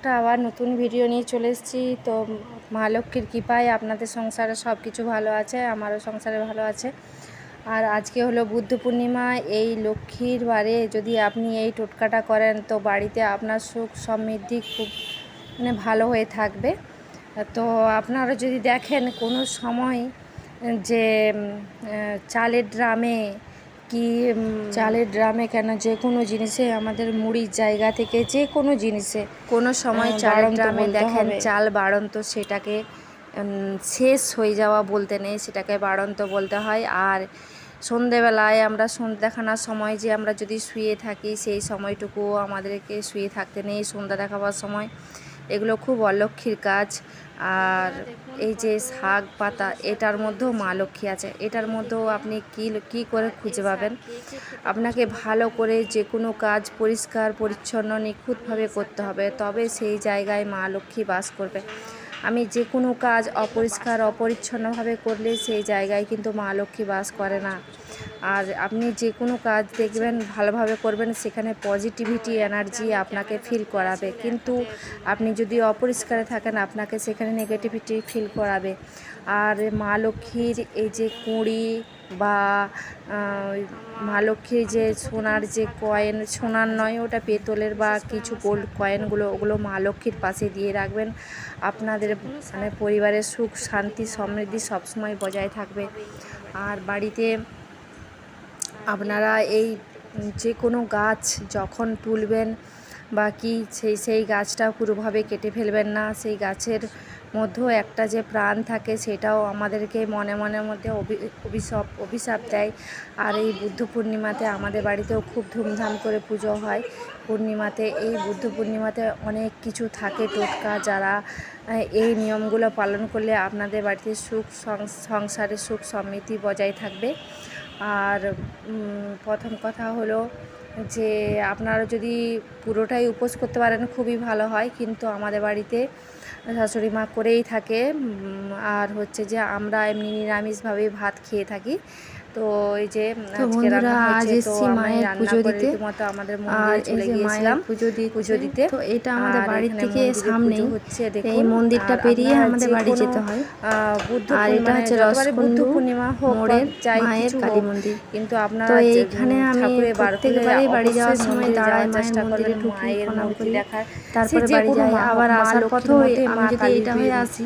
একটা আবার নতুন ভিডিও নিয়ে চলে এসেছি। তো মা লক্ষ্মীর কৃপায় আপনাদের সংসারে সব কিছু ভালো আছে, আমারও সংসারে ভালো আছে। আর আজকে হলো বুদ্ধ পূর্ণিমা, এই লক্ষ্মীর বারে যদি আপনি এই টোটকাটা করেন তো বাড়িতে আপনার সুখ সমৃদ্ধি খুব মানে ভালো হয়ে থাকবে। তো আপনারা যদি দেখেন কোনো সময় যে চালের ড্রামে কি চালের ড্রামে কেন যে কোনো জিনিসে আমাদের মুড়ির জায়গা থেকে যে কোনো জিনিসে। কোনো সময় চালের ড্রামে দেখেন। চাল বাড়ন্ত সেটাকে শেষ হয়ে যাওয়া বলতে নেই সেটাকে বাড়ন্ত বলতে হয়। আর সন্ধেবেলায় আমরা সন্ধ্যা দেখানোর সময় যে আমরা যদি শুয়ে থাকি সেই সময়টুকু আমাদেরকে শুয়ে থাকতে নেই সন্ধ্যা দেখাবার সময়। এগুলো খুব অলক্ষীর কাজ আর এই যে শাক পাতা, এটার মধ্যেও মা লক্ষ্মী আছে। এটার মধ্যেও আপনি কি কী করে খুঁজে পাবেন? আপনাকে ভালো করে যে কোনো কাজ পরিষ্কার, পরিচ্ছন্ন, নিখুঁতভাবে করতে হবে। তবে সেই জায়গায় মা লক্ষ্মী বাস করবে। আমি যে কোনো কাজ অপরিষ্কার, অপরিচ্ছন্নভাবে করলে সেই জায়গায় কিন্তু মা লক্ষ্মী বাস করে না। আর আপনি যে কোনো কাজ দেখবেন, ভালোভাবে করবেন, সেখানে পজিটিভিটি এনার্জি আপনাকে ফিল করাবে। কিন্তু আপনি যদি অপরিষ্কারে থাকেন, আপনাকে সেখানে নেগেটিভিটি ফিল করাবে। আর মা লক্ষ্মীর এই যে কুঁড়ি বা আহ, মা লক্ষ্মীর যে সোনার যে কয়েন সোনার নয় ওটা পেতলের বা কিছু গোল্ড কয়েনগুলো ওগুলো মা লক্ষ্মীর পাশে দিয়ে রাখবেন। আপনাদের মানে পরিবারের সুখ শান্তি সমৃদ্ধি সবসময় বজায় থাকবে। আর বাড়িতে আপনারা এই যে কোনো গাছ যখন তুলবেন বা কি সেই সেই গাছটা পুরোভাবে কেটে ফেলবেন না। সেই গাছের মধ্যেও একটা যে প্রাণ থাকে সেটাও আমাদেরকে মনে মনের মধ্যে অভি- অভিশাপ অভিশাপ দেয়। আর এই বুদ্ধ পূর্ণিমাতে আমাদের বাড়িতেও খুব ধুমধাম করে পুজো হয়। পূর্ণিমাতে এই বুদ্ধ পূর্ণিমাতে অনেক কিছু থাকে টোটকা যারা এই নিয়মগুলো পালন করলে আপনাদের বাড়িতে সুখ সংসারে সুখ সমৃদ্ধি বজায় থাকবে। আর প্রথম কথা হলো যে আপনারা যদি পুরোটাই উপোস করতে পারেন খুবই ভালো হয়, কিন্তু আমাদের বাড়িতে শাশুড়ি মা করেই থাকে। আর হচ্ছে যে আমরা এমনি নিরামিষভাবেই ভাত খেয়ে থাকি। তো এই যে বন্ধুরা, আজ এসেছি মায়ের পুজো দিতে। আর এই যে মায়ের পুজো দিতে পুজো দিতে। তো এটা আমাদের বাড়ির থেকে মন্দিরে সামনে পুজো এই মন্দিরটা পেরিয়ে আমাদের বাড়ি যেতে হয়। আর এটা হচ্ছে বা মোড়ের মায়ের কালী মন্দির। কিন্তু আপনারা তো এইখানে আমি প্রত্যেকবারই বাড়ি যাওয়ার সময় দাঁড়াই মায়ের মন্দিরে ঢুকি প্রণাম করি দেখার। তারপরে বাড়ি যাই আবার আসার পথেও আমি যদি এইটা হয়ে আসি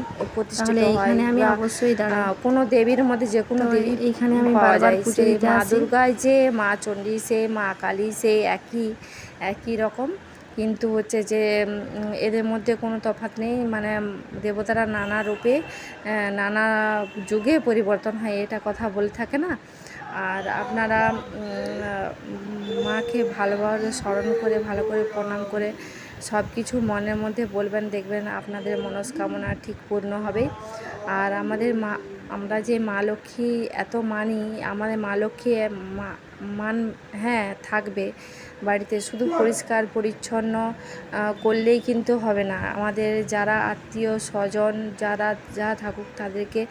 তাহলে এইখানে আমি অবশ্যই দাঁড়াই। কোনো দেবীর মধ্যে যে কোনো দেবী এইখানে আমি বারবার যায়। পুজো সে দিতে মা দুর্গায় যে মা চণ্ডী সে মা কালী সে একই একই রকম। কিন্তু হচ্ছে যে এদের মধ্যে কোনো তফাৎ নেই। মানে দেবতারা নানা রূপে নানা যুগে পরিবর্তন হয় এটা কথা বলে থাকে না। আর আপনারা মাকে ভালোভাবে স্মরণ করে ভালো করে প্রণাম করে সব কিছু মনের মধ্যে বলবেন দেখবেন আপনাদের মনস্কামনা ঠিক পূর্ণ হবে। আর আমাদের মা আমরা যে মা লক্ষ্মী এত মানি আমাদের মা লক্ষ্মী মা- মান হ্যাঁ থাকবে বাড়িতে। শুধু পরিষ্কার পরিচ্ছন্ন করলেই কিন্তু হবে না। আমাদের যারা আত্মীয় স্বজন যারা যা থাকুক তাদেরকে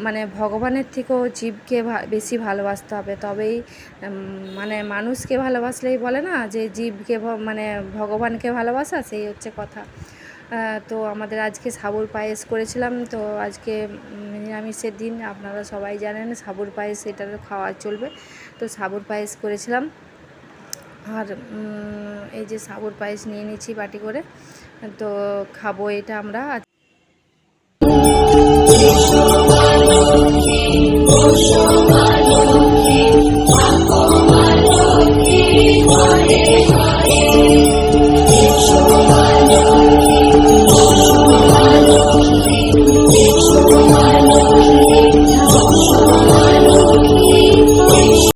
মানে ভগবানের থেকেও জীবকে বেশি ভালোবাসতে হবে। তবেই মানে মানুষকে ভালোবাসলেই বলে না যে জীবকে মানে ভগবানকে ভালোবাসা সেই হচ্ছে কথা। তো আমাদের আজকে সাবুর পায়েস করেছিলাম তো আজকে নিরামিষের দিন, আপনারা সবাই জানেন সাবুর পায়েস এটা খাওয়া চলবে। তো সাবুর পায়েস করেছিলাম। আর এই যে সাবুর পায়েস নিয়ে নিয়েছি বাটি করে, তো খাব এটা আমরা।